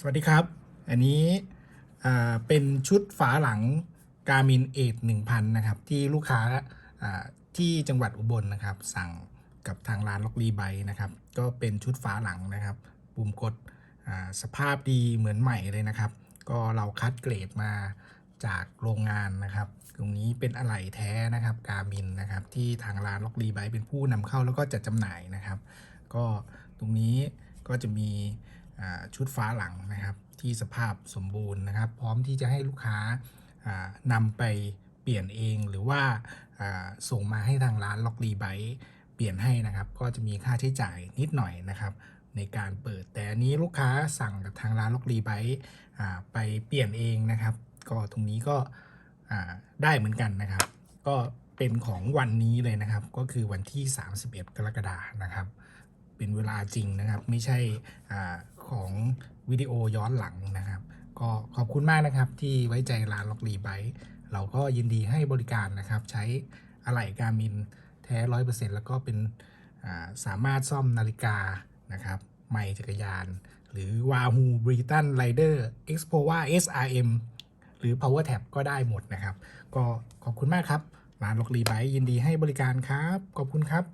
สวัสดีครับ อันนี้เป็นชุดฝาหลังการมินเอทหนึ่งพันนะครับ ที่ลูกค้าที่จังหวัดอุบลนะครับ สั่งกับทางร้านล็อกลีไบนะครับ ก็เป็นชุดฝาหลังนะครับ ปุ่มกดสภาพดีเหมือนใหม่เลยนะครับ ก็เราคัดเกรดมาจากโรงงานนะครับ ตรงนี้เป็นอะไหล่แท้นะครับการมินนะครับ ที่ทางร้านล็อกลีไบเป็นผู้นำเข้าแล้วก็จัดจำหน่ายนะครับ ก็ตรงนี้ก็จะมี ชุดฟ้าหลังนะครับ ที่สภาพสมบูรณ์นะครับ พร้อมที่จะให้ลูกค้านำไปเปลี่ยนเองหรือว่าส่งมาให้ทางร้านล็อกรีไบเปลี่ยนให้นะครับ ก็จะมีค่าใช้จ่ายนิดหน่อยนะครับ ในการเปิดแต่อันนี้ลูกค้าสั่งกับทางร้านล็อกรีไบไปเปลี่ยนเองนะครับ ก็ตรงนี้ก็ได้เหมือนกันนะครับ ก็เป็นของวันนี้เลยนะครับ ก็คือวันที่ 31 กรกฎานะครับ เป็นเวลาจริงนะครับ ไม่ใช่ของวิดีโอย้อนหลังนะครับ ก็ขอบคุณมากนะครับที่ไว้ใจร้านล็อกรีไบเราก็ยินดีให้บริการนะครับ ใช้อะไหล่การมินแท้ร้อยเปอร์เซ็นต์แล้วก็เป็นสามารถซ่อมนาฬิกานะครับไมค์จักรยาน หรือ Wahoo Brighton Rider Expova SRM หรือ Power Tab ก็ได้หมดนะครับ ก็ขอบคุณมากครับร้านล็อกรีไบยินดีให้บริการครับ ขอบคุณครับ